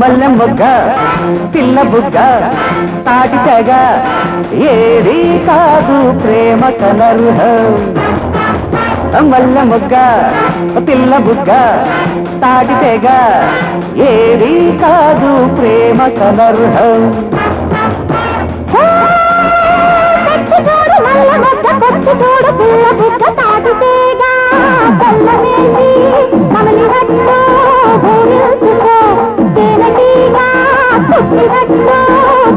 మల్లె మొగ్గ పిల్ల బుగ్గ తాటి తెగ ఏది కాదు ప్రేమ కలర్హం. మల్లె మొగ్గ పిల్ల బుగ్గ తాటి తెగ ఏది కాదు ప్రేమ కలర్హం. కట్టుకోడు మల్ల పిల్ల బుగ్గ తాటితేగా చల్లనేసి పుట్టినట్టు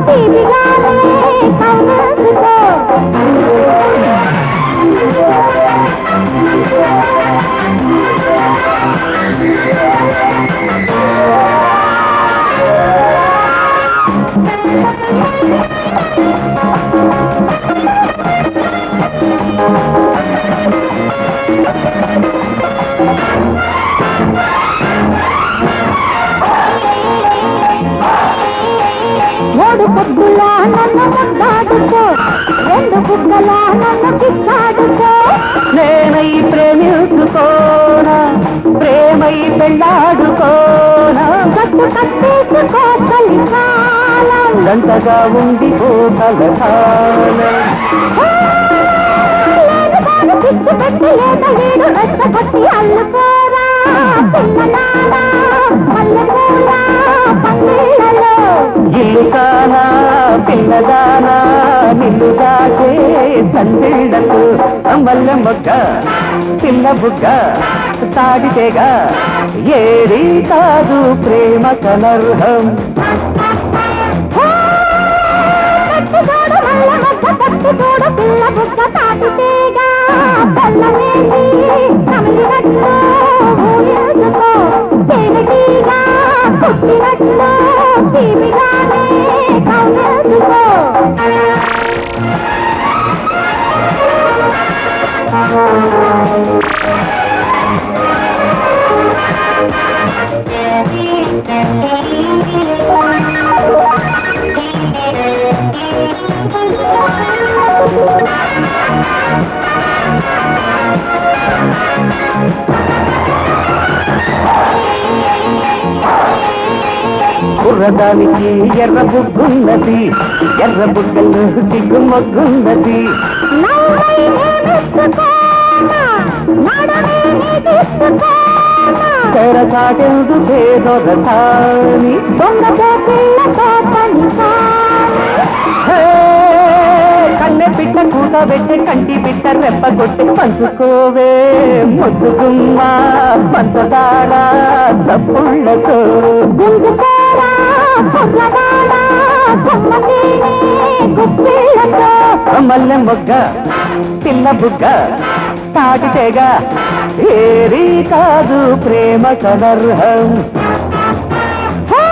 తీపిగానే నన్ను ముద్దాడుకో రెండు బుగ్గల నన్ను పిచ్చాడుకో నేనై ప్రేమించుకోనా ప్రేమై పెళ్ళాడుకోనా. కట్టు కట్టేసుకో కలికాలం గంటగా ఉండిపో కలకాలం పిచ్చి పెట్టి కొట్టి అల్లుకోరా ఇల్లు కానా పిల్లదానా నిన్ను దాచే సందిళ్ళకు మల్లె మొగ్గ పిల్ల బుగ్గ తాడితేగా ఏది కాదు ప్రేమ కనర్హం. కుర్రదానికి ఎర్ర బుగ్గున్నది ఎర్ర బుగ్గలు దిగ్గు మొగ్గున్నది నవ్వై తెర చాటెందుకే దొరసాని కన్నె పిట్ట కూత పెట్టి కంటి పిట్ట రెప్ప కొట్టి పంచుకోవే. ముద్దుగుమ్మ పంచదార గుప్పిళ్ళతో. మల్లె మొగ్గ. చిన్న బుగ్గ తాటితేగా ఏది కాదు ప్రేమ కలర్హం హే,